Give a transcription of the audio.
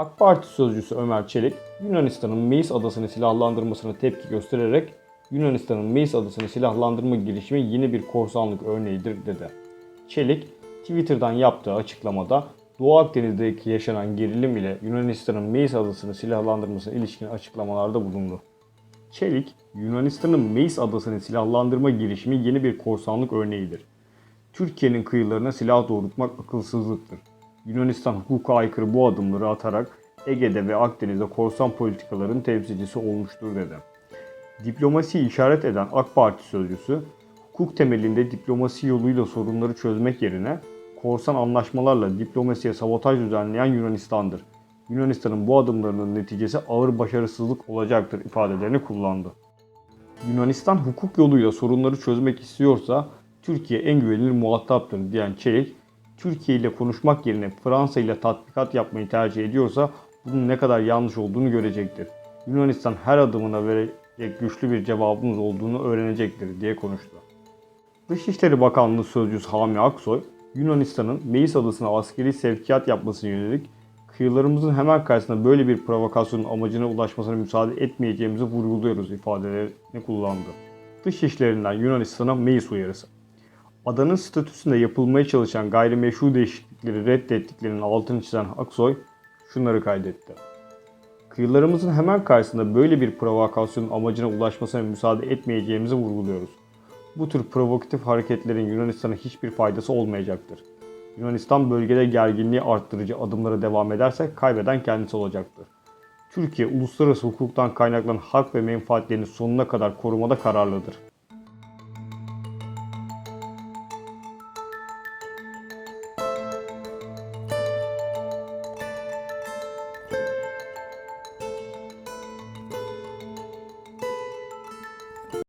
AK Parti sözcüsü Ömer Çelik, Yunanistan'ın Meis adasını silahlandırmasına tepki göstererek Yunanistan'ın Meis adasını silahlandırma girişimi yeni bir korsanlık örneğidir dedi. Çelik, Twitter'dan yaptığı açıklamada Doğu Akdeniz'deki yaşanan gerilim ile Yunanistan'ın Meis adasını silahlandırmasına ilişkin açıklamalarda bulundu. Çelik, Yunanistan'ın Meis adasını silahlandırma girişimi yeni bir korsanlık örneğidir. Türkiye'nin kıyılarına silah doğrultmak akılsızlıktır. Yunanistan hukuka aykırı bu adımları atarak Ege'de ve Akdeniz'de korsan politikaların temsilcisi olmuştur dedi. Diplomasiyi işaret eden AK Parti sözcüsü, hukuk temelinde diplomasi yoluyla sorunları çözmek yerine korsan anlaşmalarla diplomasiye sabotaj düzenleyen Yunanistan'dır. Yunanistan'ın bu adımlarının neticesi ağır başarısızlık olacaktır ifadelerini kullandı. Yunanistan hukuk yoluyla sorunları çözmek istiyorsa Türkiye en güvenilir muhataptır diyen Çelik, Türkiye ile konuşmak yerine Fransa ile tatbikat yapmayı tercih ediyorsa bunun ne kadar yanlış olduğunu görecektir. Yunanistan her adımına verecek güçlü bir cevabımız olduğunu öğrenecektir diye konuştu. Dışişleri Bakanlığı Sözcüsü Hami Aksoy, Yunanistan'ın Meis Adası'na askeri sevkiyat yapmasına yönelik kıyılarımızın hemen karşısında böyle bir provokasyonun amacına ulaşmasına müsaade etmeyeceğimizi vurguluyoruz ifadelerini kullandı. Dışişlerinden Yunanistan'a Meis uyarısı. Adanın statüsünde yapılmaya çalışan gayrimeşru değişiklikleri reddettiklerinin altını çizen Aksoy şunları kaydetti. Kıyılarımızın hemen karşısında böyle bir provokasyonun amacına ulaşmasına müsaade etmeyeceğimizi vurguluyoruz. Bu tür provokatif hareketlerin Yunanistan'a hiçbir faydası olmayacaktır. Yunanistan bölgede gerginliği arttırıcı adımlara devam ederse kaybeden kendisi olacaktır. Türkiye uluslararası hukuktan kaynaklanan hak ve menfaatlerini sonuna kadar korumada kararlıdır.